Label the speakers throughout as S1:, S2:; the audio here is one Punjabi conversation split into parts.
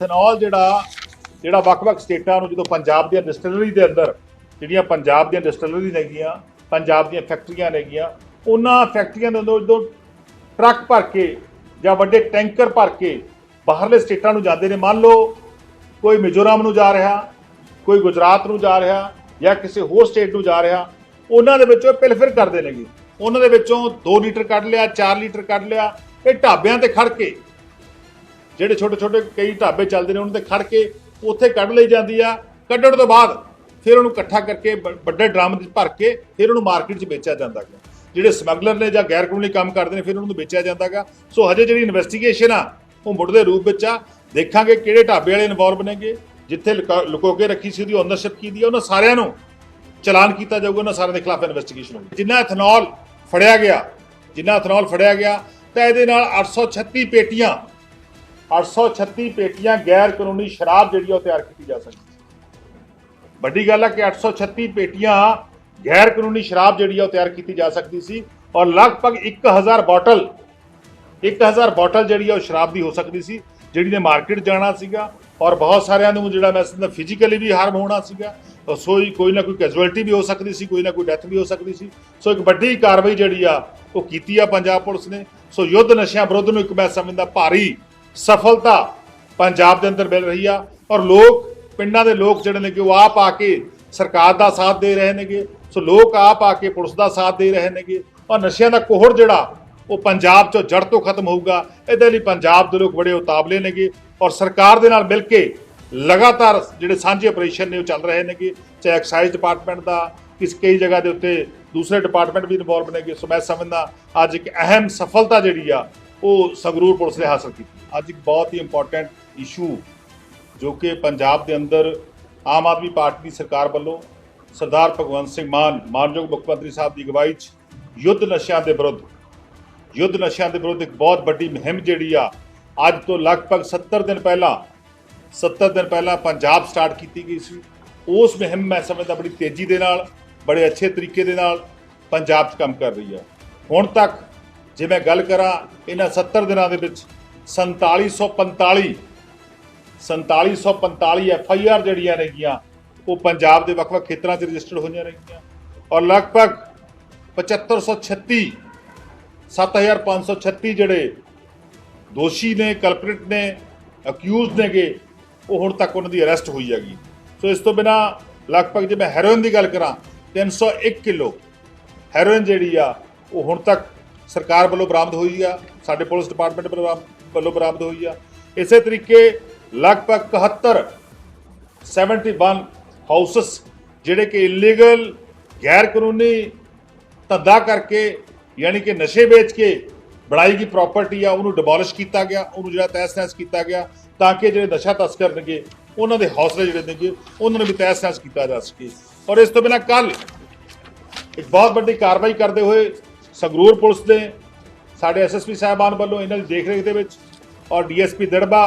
S1: ਇਥਨੋਲ ਜਿਹੜਾ ਜਿਹੜਾ ਵੱਖ-ਵੱਖ ਸਟੇਟਾਂ ਨੂੰ ਜਦੋਂ ਪੰਜਾਬ ਦੀਆਂ ਡਿਸਟਿਲਰੀ ਦੇ ਅੰਦਰ, ਜਿਹੜੀਆਂ ਪੰਜਾਬ ਦੀਆਂ ਡਿਸਟਿਲਰੀ ਨੇਗੀਆਂ, ਪੰਜਾਬ ਦੀਆਂ ਫੈਕਟਰੀਆਂ ਨੇਗੀਆਂ, ਉਹਨਾਂ ਫੈਕਟਰੀਆਂ ਦੇ ਅੰਦਰ ਜਦੋਂ ਟਰੱਕ ਭਰ ਕੇ ਜਾਂ ਵੱਡੇ ਟੈਂਕਰ ਭਰ ਕੇ ਬਾਹਰਲੇ ਸਟੇਟਾਂ ਨੂੰ ਜਾਂਦੇ ਨੇ, ਮੰਨ ਲਓ ਕੋਈ ਮਿਜ਼ੋਰਮ ਨੂੰ ਜਾ ਰਿਹਾ, ਕੋਈ ਗੁਜਰਾਤ ਨੂੰ ਜਾ ਰਿਹਾ ਜਾਂ ਕਿਸੇ ਹੋਰ ਸਟੇਟ ਨੂੰ ਜਾ ਰਿਹਾ, ਉਹਨਾਂ ਦੇ ਵਿੱਚੋਂ ਪਿਲਫਿਰ ਕਰਦੇ ਨੇਗੇ। ਉਹਨਾਂ ਦੇ ਵਿੱਚੋਂ 2 ਲੀਟਰ ਕੱਢ ਲਿਆ 4 ਲੀਟਰ ਕੱਢ ਲਿਆ, ਇਹ ਢਾਬਿਆਂ ਤੇ ਖੜ ਕੇ ਜਿਹੜੇ ਛੋਟੇ ਛੋਟੇ ਕਈ ਢਾਬੇ ਚੱਲਦੇ ਨੇ, ਉਹਨਾਂ ਤੇ ਖੜ ਕੇ ਉੱਥੇ ਕੱਢ ਲਈ ਜਾਂਦੀ ਆ। ਕੱਢਣ ਤੋਂ ਬਾਅਦ ਫਿਰ ਉਹਨੂੰ ਇਕੱਠਾ ਕਰਕੇ ਬ- ਵੱਡੇ ਡਰਮ ਵਿੱਚ ਭਰ ਕੇ ਫਿਰ ਉਹਨੂੰ ਮਾਰਕੀਟ 'ਚ ਵੇਚਿਆ ਜਾਂਦਾ ਗਾ। ਜਿਹੜੇ ਸਮਗਲਰ ਨੇ ਜਾਂ ਗੈਰ ਕਾਨੂੰਨੀ ਕੰਮ ਕਰਦੇ ਨੇ, ਫਿਰ ਉਹਨਾਂ ਨੂੰ ਵੇਚਿਆ ਜਾਂਦਾਗਾ ਸੋ ਹਜੇ ਜਿਹੜੀ ਇਨਵੈਸਟੀਗੇਸ਼ਨ ਆ, ਉਹ ਮੁੱਢਲੇ ਰੂਪ ਵਿੱਚ ਆ। ਦੇਖਾਂਗੇ ਕਿਹੜੇ ਢਾਬੇ ਵਾਲੇ ਇਨਵੋਲਵ ਨੇਗੇ, ਜਿੱਥੇ ਲੁਕਾ- ਲੁਕੋ ਕੇ ਰੱਖੀ ਸੀ ਉਹਦੀ ਓਨਰਸ਼ਿਪ ਕੀਤੀ ਆ, ਉਹਨਾਂ ਸਾਰਿਆਂ ਨੂੰ ਚਲਾਨ ਕੀਤਾ ਜਾਊਗਾ, ਉਹਨਾਂ ਸਾਰਿਆਂ ਦੇ ਖਿਲਾਫ ਇਨਵੈਸਟੀਗੇਸ਼ਨ ਹੋਊਗੀ। ਜਿੰਨਾ ਇਥਨੋਲ ਫੜਿਆ ਗਿਆ, ਜਿੰਨਾ ਇਥਨੋਲ ਫੜਿਆ ਗਿਆ, ਤਾਂ ਇਹਦੇ ਨਾਲ 836 ਪੇਟੀਆਂ 836 ਪੇਟੀਆਂ ਗੈਰ ਕਾਨੂੰਨੀ ਸ਼ਰਾਬ ਜਿਹੜੀ ਆ ਉਹ ਤਿਆਰ ਕੀਤੀ ਜਾ ਸਕਦੀ ਵੱਡੀ ਗੱਲ ਹੈ ਕਿ 836 ਪੇਟੀਆਂ ਗੈਰ ਕਾਨੂੰਨੀ ਸ਼ਰਾਬ ਜਿਹੜੀ ਆ ਉਹ ਤਿਆਰ ਕੀਤੀ ਜਾ ਸਕਦੀ ਸੀ ਔਰ ਲਗਭਗ 1000 ਬੋਟਲ 1000 ਬੋਟਲ ਜਿਹੜੀ ਆ ਉਹ ਸ਼ਰਾਬ ਦੀ ਹੋ ਸਕਦੀ ਸੀ, ਜਿਹੜੀ ਨੇ ਮਾਰਕੀਟ ਜਾਣਾ ਸੀਗਾ ਔਰ ਬਹੁਤ ਸਾਰਿਆਂ ਨੂੰ ਜਿਹੜਾ ਮੈਂ ਸਮਝਦਾ ਫਿਜ਼ੀਕਲੀ ਵੀ ਹਾਰਮ ਹੋਣਾ ਸੀਗਾ। ਔਰ ਸੋਈ ਕੋਈ ਨਾ ਕੋਈ ਕੈਜੁਅਲਟੀ ਵੀ ਹੋ ਸਕਦੀ ਸੀ, ਕੋਈ ਨਾ ਕੋਈ ਡੈਥ ਵੀ ਹੋ ਸਕਦੀ ਸੀ। ਸੋ ਇੱਕ ਵੱਡੀ ਕਾਰਵਾਈ ਜਿਹੜੀ ਆ ਉਹ ਕੀਤੀ ਆ ਪੰਜਾਬ ਪੁਲਿਸ ਨੇ। ਸੋ ਯੁੱਧ ਨਸ਼ਿਆਂ ਵਿਰੁੱਧ ਨੂੰ ਇੱਕ ਮੈਂ ਸਮਝਦਾ ਭਾਰੀ ਸਫਲਤਾ ਪੰਜਾਬ ਦੇ ਅੰਦਰ ਮਿਲ ਰਹੀ ਆ ਔਰ ਲੋਕ, ਪਿੰਡਾਂ ਦੇ ਲੋਕ ਜਿਹੜੇ ਨੇ ਕਿ ਉਹ ਆਪ ਆ ਕੇ ਸਰਕਾਰ ਦਾ ਸਾਥ ਦੇ ਰਹੇ ਨੇਗੇ, ਸੋ ਲੋਕ ਆਪ ਆ ਕੇ ਪੁਲਿਸ ਦਾ ਸਾਥ ਦੇ ਰਹੇ ਨੇਗੇ ਔਰ ਨਸ਼ਿਆਂ ਦਾ ਕੋਹੜ ਜਿਹੜਾ, ਉਹ ਪੰਜਾਬ ਚੋਂ ਜੜ ਤੋਂ ਖਤਮ ਹੋਊਗਾ। ਇਹਦੇ ਲਈ ਪੰਜਾਬ ਦੇ ਲੋਕ ਬੜੇ ਉਤਾਵਲੇ ਨੇਗੇ ਔਰ ਸਰਕਾਰ ਦੇ ਨਾਲ ਮਿਲ ਕੇ ਲਗਾਤਾਰ ਜਿਹੜੇ ਸਾਂਝੇ ਆਪਰੇਸ਼ਨ ਨੇ ਉਹ ਚੱਲ ਰਹੇ ਨੇਗੇ, ਚਾਹੇ ਐਕਸਾਈਜ਼ ਡਿਪਾਰਟਮੈਂਟ ਦਾ, ਕਿਸ ਕਈ ਜਗ੍ਹਾ ਦੇ ਉੱਤੇ ਦੂਸਰੇ ਡਿਪਾਰਟਮੈਂਟ ਵੀ ਇਨਵੋਲਵ ਨੇਗੇ। ਸੋ ਮੈਂ ਸਮਝਦਾ, ਅੱਜ ਇੱਕ ਅਹਿਮ ਸਫਲਤਾ ਜਿਹੜੀ ਆ ਉਹ ਸੰਗਰੂਰ ਪੁਲਿਸ ਨੇ ਹਾਸਲ ਕੀਤੀ ਅੱਜ ਇੱਕ ਬਹੁਤ ਹੀ ਇੰਪੋਰਟੈਂਟ ਇਸ਼ੂ ਜੋ ਕਿ ਪੰਜਾਬ ਦੇ ਅੰਦਰ ਆਮ ਆਦਮੀ ਪਾਰਟੀ ਦੀ ਸਰਕਾਰ ਵੱਲੋਂ ਸਰਦਾਰ ਭਗਵੰਤ ਸਿੰਘ ਮਾਨ ਮਾਨਯੋਗ ਮੁੱਖ ਮੰਤਰੀ ਸਾਹਿਬ ਦੀ ਅਗਵਾਈ 'ਚ ਯੁੱਧ ਨਸ਼ਿਆਂ ਦੇ ਵਿਰੁੱਧ ਯੁੱਧ ਨਸ਼ਿਆਂ ਦੇ ਵਿਰੁੱਧ ਇੱਕ ਬਹੁਤ ਵੱਡੀ ਮੁਹਿੰਮ ਜਿਹੜੀ ਆ ਅੱਜ ਤੋਂ ਲਗਭਗ 70 ਦਿਨ ਪਹਿਲਾਂ 70 ਦਿਨ ਪਹਿਲਾਂ ਪੰਜਾਬ ਸਟਾਰਟ ਕੀਤੀ ਗਈ ਸੀ ਉਸ ਮੁਹਿੰਮ ਮੈਂ ਸਮਝਦਾ ਬੜੀ ਤੇਜ਼ੀ ਦੇ ਨਾਲ ਬੜੇ ਅੱਛੇ ਤਰੀਕੇ ਦੇ ਨਾਲ ਪੰਜਾਬ 'ਚ ਕੰਮ ਕਰ ਰਹੀ ਹੈ ਹੁਣ ਤੱਕ ਜੇ ਮੈਂ ਗੱਲ ਕਰਾਂ ਇਹਨਾਂ 70 ਦਿਨਾਂ ਦੇ ਵਿੱਚ 4745 4745 ਐਫ ਆਈ ਆਰ ਜਿਹੜੀਆਂ ਨੇਗੀਆਂ, ਉਹ ਪੰਜਾਬ ਦੇ ਵੱਖ-ਵੱਖ ਖੇਤਰਾਂ 'ਚ ਰਜਿਸਟਰਡ ਹੋਈਆਂ ਨੇਗੀਆਂ। ਔਰ ਲਗਭਗ 7536 7536 ਜਿਹੜੇ ਦੋਸ਼ੀ ਨੇ ਕਲਪ੍ਰਿਟ ਨੇ ਅਕਿਊਜ਼ਡ ਨੇਗੇ, ਉਹ ਹੁਣ ਤੱਕ ਉਹਨਾਂ ਦੀ ਅਰੈਸਟ ਹੋਈ ਹੈਗੀ। ਸੋ ਇਸ ਤੋਂ ਬਿਨਾ ਲਗਭਗ ਜੇ ਮੈਂ ਹੈਰੋਇਨ ਦੀ ਗੱਲ ਕਰਾਂ 301 ਕਿਲੋ ਹੈਰੋਇਨ ਜਿਹੜੀ ਆ, ਉਹ ਹੁਣ ਤੱਕ ਸਰਕਾਰ ਵੱਲੋਂ ਬਰਾਮਦ ਹੋਈ ਆ, ਸਾਡੇ ਪੁਲਿਸ ਡਿਪਾਰਟਮੈਂਟ ਵੱਲੋਂ ਬਰਾਮਦ ਹੋਈ ਆ। ਇਸੇ ਤਰੀਕੇ ਲਗਭਗ 71 71 ਹਾਊਸਸ ਜਿਹੜੇ ਕਿ ਇਲੀਗਲ ਗੈਰ ਕਾਨੂੰਨੀ ਧੰਦਾ ਕਰਕੇ ਯਾਨੀ ਕਿ ਨਸ਼ੇ ਵੇਚ ਕੇ ਬਣਾਈ ਗਈ ਪ੍ਰਾਪਰਟੀ ਆ, ਉਹਨੂੰ ਡਿਮੋਲਿਸ਼ ਕੀਤਾ ਗਿਆ, ਉਹਨੂੰ ਜਿਹੜਾ ਤਹਿਸ-ਨਹਿਸ ਕੀਤਾ ਗਿਆ ਤਾਂ ਕਿ ਜਿਹੜੇ ਨਸ਼ਾ ਤਸਕਰ ਨੇਗੇ, ਉਹਨਾਂ ਦੇ ਹੌਸਲੇ ਜਿਹੜੇ ਨੇਗੇ, ਉਹਨਾਂ ਨੂੰ ਵੀ ਤਹਿਸ-ਨਹਿਸ ਕੀਤਾ ਜਾ ਸਕੇ। ਔਰ ਇਸ ਤੋਂ ਬਿਨਾਂ ਕੱਲ ਇੱਕ ਬਹੁਤ ਵੱਡੀ ਕਾਰਵਾਈ ਕਰਦੇ ਹੋਏ ਸੰਗਰੂਰ ਪੁਲਿਸ ਦੇ, ਸਾਡੇ ਐਸਐਸਪੀ ਸਾਹਿਬਾਨ ਵੱਲੋਂ ਇਹਨਾਂ ਦੀ ਦੇਖਰੇਖ ਦੇ ਵਿੱਚ ਔਰ ਡੀਐਸਪੀ ਦੜਬਾ,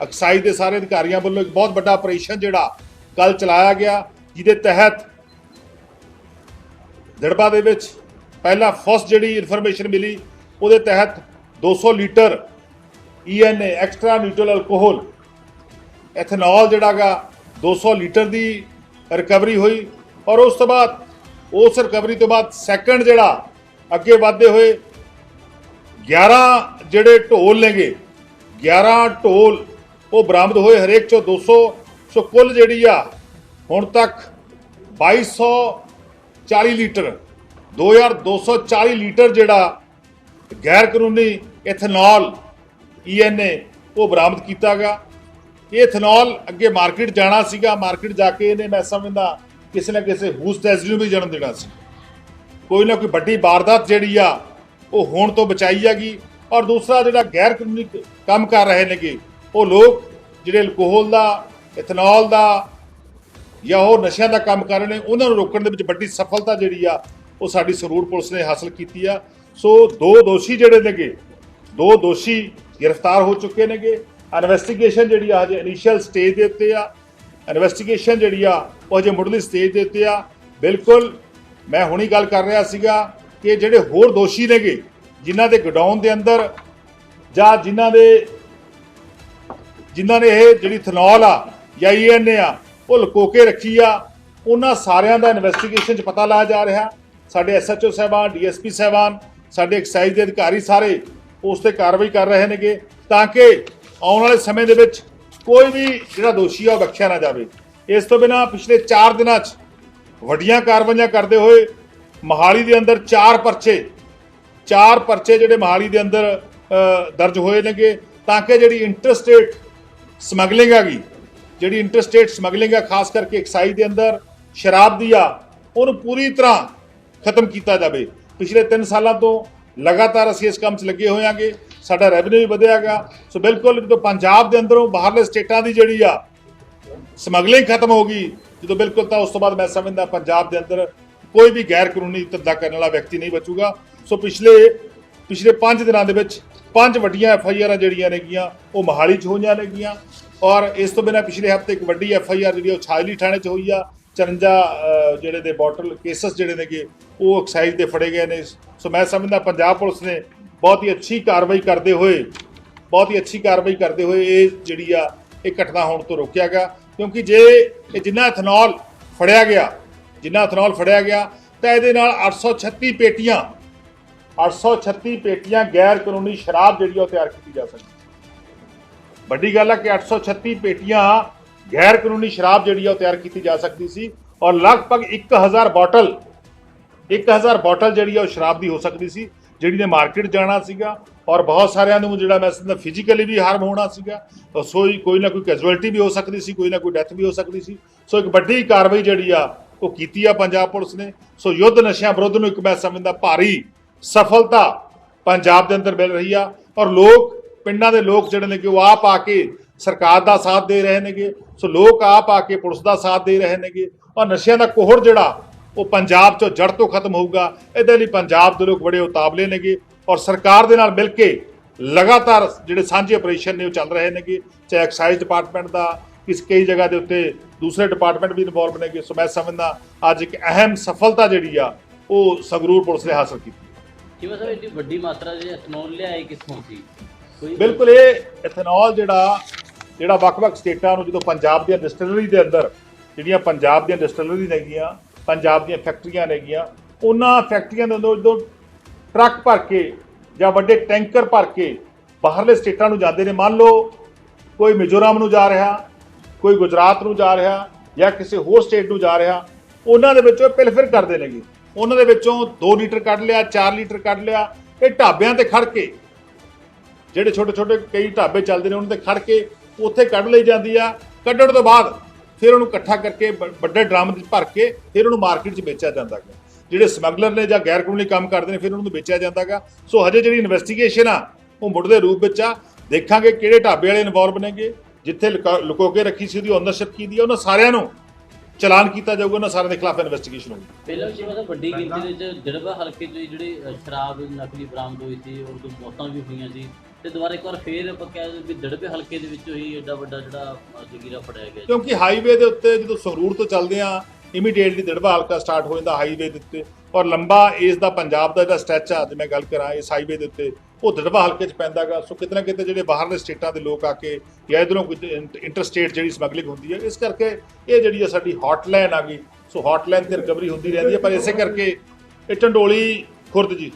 S1: ਐਕਸਾਈਜ਼ ਦੇ ਸਾਰੇ ਅਧਿਕਾਰੀਆਂ ਵੱਲੋਂ ਇੱਕ ਬਹੁਤ ਵੱਡਾ ਆਪਰੇਸ਼ਨ ਜਿਹੜਾ ਕੱਲ ਚਲਾਇਆ ਗਿਆ, ਜਿਹਦੇ ਤਹਿਤ ਦੜਬਾ ਦੇ ਵਿੱਚ ਪਹਿਲਾ ਫਸਟ ਜਿਹੜੀ ਇਨਫੋਰਮੇਸ਼ਨ ਮਿਲੀ, ਉਹਦੇ ਤਹਿਤ 200 litre ENA extra neutral alcohol ethanol ਜਿਹੜਾਗਾ 200 litre ਦੀ ਰਿਕਵਰੀ ਹੋਈ ਔਰ ਉਸ ਤੋਂ ਬਾਅਦ, ਉਸ ਰਿਕਵਰੀ ਤੋਂ ਬਾਅਦ ਸੈਕੰਡ ਜਿਹੜਾ ਅੱਗੇ ਵਧਦੇ ਹੋਏ 11 ਜਿਹੜੇ ਢੋਲ ਨੇਗੇ 11 ਢੋਲ ਉਹ ਬਰਾਮਦ ਹੋਏ ਹਰੇਕ ਚੋਂ 200 ਸੋ ਕੁੱਲ ਜਿਹੜੀ ਆ, ਹੁਣ ਤੱਕ 2240 ਲੀਟਰ 2240 ਲੀਟਰ ਜਿਹੜਾ ਗੈਰ ਕਾਨੂੰਨੀ ਇਥਨੋਲ ਈਐਨਏ ਉਹ ਬਰਾਮਦ ਕੀਤਾ ਗਿਆ। ਇਹ ਇਥਨੋਲ ਅੱਗੇ ਮਾਰਕੀਟ ਜਾਣਾ ਸੀਗਾ, ਮਾਰਕੀਟ ਜਾ ਕੇ ਇਹਨੇ ਮੈਂ ਸਮਝਦਾ ਕਿਸੇ ਨਾ ਕਿਸੇ ਹੂਸ ਤੈਜ਼ਰੀ ਨੂੰ ਵੀ ਜਨਮ ਦੇਣਾ ਸੀ। ਕੋਈ ਨਾ ਕੋਈ ਵੱਡੀ ਵਾਰਦਾਤ ਜਿਹੜੀ ਆ, ਉਹ ਹੋਣ ਤੋਂ ਬਚਾਈ ਜਾਗੀ ਔਰ ਦੂਸਰਾ ਜਿਹੜਾ ਗੈਰ ਕਾਨੂੰਨੀ ਕੰਮ ਕਰ ਰਹੇ ਨੇਗੇ, ਉਹ ਲੋਕ ਜਿਹੜੇ ਅਲਕੋਹਲ ਦਾ, ਇਥਨੋਲ ਦਾ ਜਾਂ ਹੋਰ ਨਸ਼ਿਆਂ ਦਾ ਕੰਮ ਕਰ ਰਹੇ ਨੇ, ਉਹਨਾਂ ਨੂੰ ਰੋਕਣ ਦੇ ਵਿੱਚ ਵੱਡੀ ਸਫਲਤਾ ਜਿਹੜੀ ਆ, ਉਹ ਸਾਡੀ ਸਰੂਰ ਪੁਲਿਸ ਨੇ ਹਾਸਲ ਕੀਤੀ ਆ। ਸੋ ਦੋ ਦੋਸ਼ੀ ਜਿਹੜੇ ਨੇਗੇ, ਦੋ ਦੋਸ਼ੀ ਗ੍ਰਿਫਤਾਰ ਹੋ ਚੁੱਕੇ ਨੇਗੇ। ਇਨਵੈਸਟੀਗੇਸ਼ਨ ਜਿਹੜੀ ਆ, ਹਜੇ ਇਨੀਸ਼ੀਅਲ ਸਟੇਜ ਦੇ ਉੱਤੇ ਆ। ਇਨਵੈਸਟੀਗੇਸ਼ਨ ਜਿਹੜੀ ਆ, ਉਹ ਹਜੇ ਮੁੱਢਲੀ ਸਟੇਜ ਦੇ ਉੱਤੇ ਆ। ਬਿਲਕੁਲ ਮੈਂ ਹੁਣੀ ਗੱਲ ਕਰ ਰਿਹਾ ਸੀਗਾ ਕਿ ਜਿਹੜੇ ਹੋਰ ਦੋਸ਼ੀ ਨੇਗੇ, ਜਿਨ੍ਹਾਂ ਦੇ ਗਡਾਊਨ ਦੇ ਅੰਦਰ ਜਾਂ ਜਿਨ੍ਹਾਂ ਦੇ, ਜਿਨ੍ਹਾਂ ਨੇ ਇਹ ਜਿਹੜੀ ਥਨੌਲ ਆ ਜਾਂ ਈਐਨਏ ਆ, ਉਹ ਲੁਕੋ ਕੇ ਰੱਖੀ ਆ, ਉਹਨਾਂ ਸਾਰਿਆਂ ਦਾ ਇਨਵੈਸਟੀਗੇਸ਼ਨ 'ਚ ਪਤਾ ਲਾਇਆ ਜਾ ਰਿਹਾ। ਸਾਡੇ ਐਸਐਚਓ ਸਾਹਿਬਾਨ ਡੀਐਸਪੀ ਸਾਹਿਬਾਨ, ਸਾਡੇ ਐਕਸਾਈਜ਼ ਦੇ ਅਧਿਕਾਰੀ ਸਾਰੇ ਉਸ ਤੇ ਕਾਰਵਾਈ ਕਰ ਰਹੇ ਨੇਗੇ ਤਾਂ ਕਿ ਆਉਣ ਵਾਲੇ ਸਮੇਂ ਦੇ ਵਿੱਚ ਕੋਈ ਵੀ ਜਿਹੜਾ ਦੋਸ਼ੀ ਆ ਉਹ ਬਖਸ਼ਿਆ ਨਾ ਜਾਵੇ। ਇਸ ਤੋਂ ਬਿਨਾਂ ਪਿਛਲੇ 4 ਦਿਨਾਂ 'ਚ ਵੱਡੀਆਂ ਕਾਰਵਾਈਆਂ ਕਰਦੇ ਹੋਏ ਮਹਾਲੀ ਦੇ ਅੰਦਰ ਚਾਰ ਪਰਚੇ ਚਾਰ ਪਰਚੇ ਜਿਹੜੇ ਮਹਾਲੀ ਦੇ ਅੰਦਰ ਦਰਜ ਹੋਏ ਨੇਗੇ ਤਾਂ ਕਿ ਜਿਹੜੀ ਇੰਟਰਸਟੇਟ ਸਮਗਲਿੰਗ ਹੈਗੀ, ਜਿਹੜੀ ਇੰਟਰਸਟੇਟ ਸਮਗਲਿੰਗ ਆ, ਖਾਸ ਕਰਕੇ ਐਕਸਾਈਜ਼ ਦੇ ਅੰਦਰ, ਸ਼ਰਾਬ ਦੀ ਆ, ਉਹਨੂੰ ਪੂਰੀ ਤਰ੍ਹਾਂ ਖਤਮ ਕੀਤਾ ਜਾਵੇ। ਪਿਛਲੇ 3 ਸਾਲਾਂ ਤੋਂ ਲਗਾਤਾਰ ਅਸੀਂ ਇਸ ਕੰਮ 'ਚ ਲੱਗੇ ਹੋਏ ਹੋਇਆਂਗੇ ਸਾਡਾ ਰੈਵਨਿਊ ਵੀ ਵਧਿਆਗਾ ਸੋ ਬਿਲਕੁਲ ਜਦੋਂ ਪੰਜਾਬ ਦੇ ਅੰਦਰੋਂ ਬਾਹਰਲੇ ਸਟੇਟਾਂ ਦੀ ਜਿਹੜੀ ਆ ਸਮਗਲਿੰਗ ਖਤਮ ਹੋ ਗਈ, ਜਦੋਂ ਬਿਲਕੁਲ ਤਾਂ ਉਸ ਤੋਂ ਬਾਅਦ ਮੈਂ ਸਮਝਦਾ ਪੰਜਾਬ ਦੇ ਅੰਦਰ ਕੋਈ ਵੀ ਗੈਰ ਕਾਨੂੰਨੀ ਧੰਦਾ ਕਰਨ ਵਾਲਾ ਵਿਅਕਤੀ ਨਹੀਂ ਬਚੂਗਾ। ਸੋ ਪਿਛਲੇ ਪਿਛਲੇ 5 ਦਿਨਾਂ ਦੇ ਵਿੱਚ ਪੰਜ ਵੱਡੀਆਂ ਐਫ ਆਈ ਆਰਾਂ ਜਿਹੜੀਆਂ ਨੇਗੀਆਂ, ਉਹ ਮਹਾਲੀ 'ਚ ਹੋਈਆਂ ਨੇਗੀਆਂ ਔਰ ਇਸ ਤੋਂ ਬਿਨਾਂ ਪਿਛਲੇ ਹਫ਼ਤੇ ਇੱਕ ਵੱਡੀ ਐਫ ਆਈ ਆਰ ਜਿਹੜੀ ਉਹ ਛਾਜਲੀ ਥਾਣੇ 'ਚ ਹੋਈ ਆ। 54 ਜਿਹੜੇ ਦੇ ਬੋਟਲ ਕੇਸਸ ਜਿਹੜੇ ਨੇਗੇ, ਉਹ ਐਕਸਾਈਜ਼ ਦੇ ਫੜੇ ਗਏ ਨੇ। ਸੋ ਮੈਂ ਸਮਝਦਾ ਪੰਜਾਬ ਪੁਲਿਸ ਨੇ ਬਹੁਤ ਹੀ ਅੱਛੀ ਕਾਰਵਾਈ ਕਰਦੇ ਹੋਏ, ਬਹੁਤ ਹੀ ਅੱਛੀ ਕਾਰਵਾਈ ਕਰਦੇ ਹੋਏ ਇਹ ਜਿਹੜੀ ਆ, ਇਹ ਘਟਨਾ ਹੋਣ ਤੋਂ ਰੋਕਿਆ ਗਿਆ। ਕਿਉਂਕਿ ਜੇ ਇਹ ਜਿੰਨਾ ਇਥਨੋਲ ਫੜਿਆ ਗਿਆ, ਜਿੰਨਾ ਇਥਨੋਲ ਫੜਿਆ ਗਿਆ, ਤਾਂ ਇਹਦੇ ਨਾਲ 836 ਪੇਟੀਆਂ 836 ਪੇਟੀਆਂ ਗੈਰ ਕਾਨੂੰਨੀ ਸ਼ਰਾਬ ਜਿਹੜੀ ਆ ਉਹ ਤਿਆਰ ਕੀਤੀ ਜਾ ਸਕਦੀ ਵੱਡੀ ਗੱਲ ਹੈ ਕਿ 836 ਪੇਟੀਆਂ ਗੈਰ ਕਾਨੂੰਨੀ ਸ਼ਰਾਬ ਜਿਹੜੀ ਆ ਉਹ ਤਿਆਰ ਕੀਤੀ ਜਾ ਸਕਦੀ ਸੀ ਔਰ ਲਗਭਗ 1000 ਬੋਟਲ 1000 ਬੋਟਲ ਜਿਹੜੀ ਆ ਉਹ ਸ਼ਰਾਬ ਦੀ ਹੋ ਸਕਦੀ ਸੀ, ਜਿਹੜੀ ਨੇ ਮਾਰਕੀਟ ਜਾਣਾ ਸੀਗਾ। ਔਰ ਬਹੁਤ ਸਾਰਿਆਂ ਨੂੰ ਜਿਹੜਾ ਮੈਂ ਸਮਝਦਾ ਫਿਜ਼ੀਕਲੀ ਵੀ ਹਾਰਮ ਹੋਣਾ ਸੀਗਾ। ਔਰ ਸੋਈ ਕੋਈ ਨਾ ਕੋਈ ਕੈਜੁਅਲਟੀ ਵੀ ਹੋ ਸਕਦੀ ਸੀ, ਕੋਈ ਨਾ ਕੋਈ ਡੈਥ ਵੀ ਹੋ ਸਕਦੀ ਸੀ। ਸੋ ਇੱਕ ਵੱਡੀ ਕਾਰਵਾਈ ਜਿਹੜੀ ਆ, ਉਹ ਕੀਤੀ ਆ ਪੰਜਾਬ ਪੁਲਿਸ ਨੇ। ਸੋ ਯੁੱਧ ਨਸ਼ਿਆਂ ਵਿਰੁੱਧ ਨੂੰ ਇੱਕ ਮੈਂ ਸਮਝਦਾ ਭਾਰੀ ਸਫਲਤਾ ਪੰਜਾਬ ਦੇ ਅੰਦਰ ਮਿਲ ਰਹੀ ਆ। ਔਰ ਲੋਕ, ਪਿੰਡਾਂ ਦੇ ਲੋਕ ਜਿਹੜੇ ਨੇ ਕਿ ਉਹ ਆਪ ਆ ਕੇ ਸਰਕਾਰ ਦਾ ਸਾਥ ਦੇ ਰਹੇ ਨੇਗੇ। ਸੋ ਲੋਕ ਆਪ ਆ ਕੇ ਪੁਲਿਸ ਦਾ ਸਾਥ ਦੇ ਰਹੇ ਨੇਗੇ। ਔਰ ਨਸ਼ਿਆਂ ਦਾ ਕੋਹੜ ਜਿਹੜਾ, ਉਹ ਪੰਜਾਬ ਚੋਂ ਜੜ ਤੋਂ ਖਤਮ ਹੋਊਗਾ। ਇਹਦੇ ਲਈ ਪੰਜਾਬ ਦੇ ਲੋਕ ਬੜੇ ਉਤਾਵਲੇ ਨੇਗੇ। ਔਰ ਸਰਕਾਰ ਦੇ ਨਾਲ ਮਿਲ ਕੇ ਲਗਾਤਾਰ ਜਿਹੜੇ ਸਾਂਝੇ ਆਪਰੇਸ਼ਨ ਨੇ ਉਹ ਚੱਲ ਰਹੇ ਨੇਗੇ ਚਾਹੇ ਐਕਸਾਈਜ਼ ਡਿਪਾਰਟਮੈਂਟ ਦਾ ਕਿਸ ਕਈ ਜਗ੍ਹਾ ਦੇ ਉੱਤੇ ਦੂਸਰੇ ਡਿਪਾਰਟਮੈਂਟ ਵੀ ਇਨਵੋਲਵ ਨੇਗੇ। ਸੋ ਮੈਂ ਸਮਝਦਾ ਅੱਜ ਇੱਕ ਅਹਿਮ ਸਫਲਤਾ ਜਿਹੜੀ ਆ ਉਹ ਸੰਗਰੂਰ ਪੁਲਿਸ ਨੇ ਹਾਸਲ ਕੀਤੀ।
S2: ਕਿਵੇਂ ਸਾਹਿਬ ਇੰਨੀ ਵੱਡੀ ਮਾਤਰਾ ਦੇ ਇਥਨੋਲ ਲਿਆਏ ਕਿੱਥੋਂ ਸੀ
S1: ਬਿਲਕੁਲ ਇਹ ਇਥਨੋਲ ਜਿਹੜਾ ਜਿਹੜਾ ਵੱਖ-ਵੱਖ ਸਟੇਟਾਂ ਨੂੰ ਜਦੋਂ ਪੰਜਾਬ ਦੀਆਂ ਡਿਸਟਿਲਰੀ ਦੇ ਅੰਦਰ ਜਿਹੜੀਆਂ ਪੰਜਾਬ ਦੀਆਂ ਡਿਸਟਿਲਰੀ ਨੇਗੀਆਂ ਪੰਜਾਬ ਦੀਆਂ ਫੈਕਟਰੀਆਂ ਨੇਗੀਆਂ ਉਹਨਾਂ ਫੈਕਟਰੀਆਂ ਦੇ ਅੰਦਰ ਜਦੋਂ ਟਰੱਕ ਭਰ ਕੇ ਜਾਂ ਵੱਡੇ ਟੈਂਕਰ ਭਰ ਕੇ ਬਾਹਰਲੇ ਸਟੇਟਾਂ ਨੂੰ ਜਾਂਦੇ ਨੇ, ਮੰਨ ਲਓ ਕੋਈ ਮਿਜ਼ੋਰਮ ਨੂੰ ਜਾ ਰਿਹਾ, ਕੋਈ ਗੁਜਰਾਤ ਨੂੰ ਜਾ ਰਿਹਾ ਜਾਂ ਕਿਸੇ ਹੋਰ ਸਟੇਟ ਨੂੰ ਜਾ ਰਿਹਾ, ਉਹਨਾਂ ਦੇ ਵਿੱਚੋਂ ਪਿਲਫਿਰ ਕਰਦੇ ਨੇਗੇ। ਉਹਨਾਂ ਦੇ ਵਿੱਚੋਂ 2 ਲੀਟਰ ਕੱਢ ਲਿਆ 4 ਲੀਟਰ ਕੱਢ ਲਿਆ, ਇਹ ਢਾਬਿਆਂ ਤੇ ਖੜ ਕੇ, ਜਿਹੜੇ ਛੋਟੇ ਛੋਟੇ ਕਈ ਢਾਬੇ ਚੱਲਦੇ ਨੇ, ਉਹਨਾਂ ਤੇ ਖੜ ਕੇ ਉੱਥੇ ਕੱਢ ਲਈ ਜਾਂਦੀ ਆ। ਕੱਢਣ ਤੋਂ ਬਾਅਦ ਫਿਰ ਉਹਨੂੰ ਇਕੱਠਾ ਕਰਕੇ ਬ- ਵੱਡੇ ਡਰਮ ਵਿੱਚ ਭਰ ਕੇ ਫਿਰ ਉਹਨੂੰ ਮਾਰਕੀਟ 'ਚ ਵੇਚਿਆ ਜਾਂਦਾ ਹੈ ਜਿਹੜੇ ਸਮਗਲਰ ਨੇ ਜਾਂ ਗੈਰ ਕਾਨੂੰਨੀ ਕੰਮ ਕਰਦੇ ਨੇ ਫਿਰ ਉਹਨਾਂ ਨੂੰ ਵੇਚਿਆ ਜਾਂਦਾਗਾ। ਸੋ ਹਜੇ ਜਿਹੜੀ ਇਨਵੈਸਟੀਗੇਸ਼ਨ ਆ ਉਹ ਮੁੱਢ ਰੂਪ ਵਿੱਚ ਆ। ਦੇਖਾਂਗੇ ਕਿਹੜੇ ਢਾਬੇ ਵਾਲੇ ਇਨਵੋਲਵ ਨੇਗੇ ਜਿੱਥੇ ਲੁਕਾ- ਕੇ ਰੱਖੀ ਸੀ ਉਹਦੀ ਓਨਰਸ਼ਿਪ ਕੀਤੀ ਆ ਉਹਨਾਂ ਸਾਰਿਆਂ ਨੂੰ ਚਲਾਨ ਕੀਤਾ ਜਾਊਗਾ ਉਹਨਾਂ ਸਾਰਿਆਂ ਦੇ ਖਿਲਾਫ ਇਨਵੈਸਟੀਗੇਸ਼ਨ ਹੋਊਗੀ।
S2: ਪਹਿਲਾਂ ਜਿਵੇਂ ਸਾਹਿਬ ਵੱਡੀ ਗਿਣਤੀ ਦੇ ਵਿੱਚ ਦਿੜਬਾ ਹਲਕੇ 'ਚ ਜਿਹੜੀ ਸ਼ਰਾਬ ਨਕਲੀ ਬਰਾਮਦ ਹੋਈ ਸੀ ਔਰ ਦੋ ਮੌਤਾਂ ਵੀ ਹੋਈਆਂ ਸੀ। ਤੇ ਦੁਬਾਰਾ ਇੱਕ ਵਾਰ ਫੇਰ ਆਪਾਂ ਕਹਿ ਦਿੰਦੇ ਵੀ ਦਿੜਬੇ ਹਲਕੇ ਦੇ ਵਿੱਚੋਂ ਹੀ ਐਡਾ ਵੱਡਾ ਜਿਹੜਾ ਜਗੀਰਾ ਫੜਿਆ ਗਿਆ।
S1: ਕਿਉਂਕਿ ਹਾਈਵੇ ਦੇ ਉੱਤੇ ਜਦੋਂ ਸੰਗਰੂਰ ਤੋਂ ਚੱਲਦੇ ਆ ਇਮੀਡੀਏਟਲੀ ਦਿੜਬਾ ਹਲਕਾ ਸਟਾਰਟ ਹੋ ਜਾਂਦਾ ਹਾਈਵੇ ਦੇ ਉੱਤੇ ਔਰ ਲੰਬਾ ਇਸ ਦਾ ਪੰਜਾਬ ਦਾ ਜਿਹੜਾ ਸਟ੍ਰੈਚ ਆ ਜੇ ਮੈਂ ਗੱਲ ਕਰਾਂ ਇਸ ਹਾਈਵੇ ਦੇ ਉੱਤੇ ਉਹ ਦਿੜਬਾ ਹਲਕੇ 'ਚ ਪੈਂਦਾਗਾ ਸੋ ਕਿਤੇ ਨਾ ਕਿਤੇ ਜਿਹੜੇ ਬਾਹਰਲੇ ਸਟੇਟਾਂ ਦੇ ਲੋਕ ਆ ਕੇ ਜਾਂ ਇਧਰੋਂ ਕੋਈ ਇੰਟਰਸਟੇਟ ਜਿਹੜੀ ਸਮਗਲਿੰਗ ਹੁੰਦੀ ਹੈ ਇਸ ਕਰਕੇ ਇਹ ਜਿਹੜੀ ਆ ਸਾਡੀ ਹੌਟਲਾਈਨ ਆ ਗਈ ਸੋ ਹੌਟਲਾਈਨ ਤੇ ਰਿਕਵਰੀ ਹੁੰਦੀ ਰਹਿੰਦੀ ਹੈ ਪਰ ਇਸੇ ਕਰਕੇ ਇਹ ਢੰਡੋਲੀ ਖੁਰਦ ਜੀ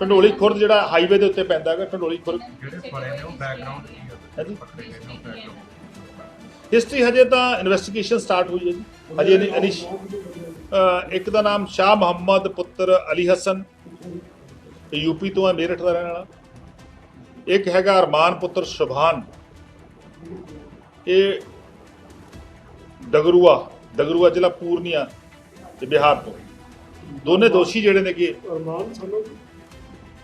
S1: ਢੰਡੋਲੀ ਖੁਰਦ ਜਿਹੜਾ ਹਾਈਵੇ ਦੇ ਉੱਤੇ ਪੈਂਦਾ ਹੈਗਾ ਢੰਡੋਲੀ ਖੁਰਦ।
S3: ਜਿਹੜੇ ਫੜੇ ਨੇ ਉਹ ਬੈਕਗ੍ਰਾਉਂਡ ਕੀ ਹੈ
S1: ਹਾਂਜੀ।
S3: ਪਕੜੇ ਗਏ ਨੇ ਉਹ ਬੈਕਗ੍ਰਾਉਂਡ
S1: ਹਿਸਟਰੀ ਹਜੇ ਤਾਂ ਇਨਵੈਸਟੀਗੇਸ਼ਨ ਸਟਾਰਟ ਹੋਈ ਹੈ ਜੀ। ਹਜੇ ਨਹੀਂ ਅਨਿਸ਼ ਇੱਕ ਦਾ ਨਾਮ ਸ਼ਾਹ ਮੁਹੰਮਦ ਪੁੱਤਰ ਅਲੀ ਹਸਨ ਯੂਪੀ ਤੋਂ ਹੈ ਮੇਰਠ ਦਾ ਰਹਿਣ ਵਾਲਾ। ਇੱਕ ਹੈਗਾ ਅਰਮਾਨ ਪੁੱਤਰ ਸ਼ੁਭਾਨ। ਇਹ ਡਗਰੂਆ ਡਗਰੂਆ ਜ਼ਿਲ੍ਹਾ ਪੂਰਨੀਆ ਤੇ ਬਿਹਾਰ ਤੋਂ। ਦੋਨੇ ਦੋਸ਼ੀ ਜਿਹੜੇ ਨੇ ਕਿ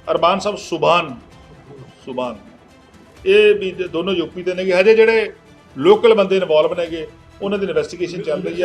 S1: ਅਰਮਾਨ ਸਾਹਿਬ ਸੁਭਾਨ। ਸੁਭਾਨ। ਇਹ ਵੀ ਦੋਨੋਂ ਯੂਪੀ ਦੇ ਨੇਗੇ ਹਜੇ ਜਿਹੜੇ ਲੋਕਲ ਬੰਦੇ ਇਨਵੋਲਵ ਨੇਗੇ ਉਹਨਾਂ ਦੀ ਇਨਵੈਸਟੀਗੇਸ਼ਨ ਚੱਲ ਰਹੀ ਹੈ।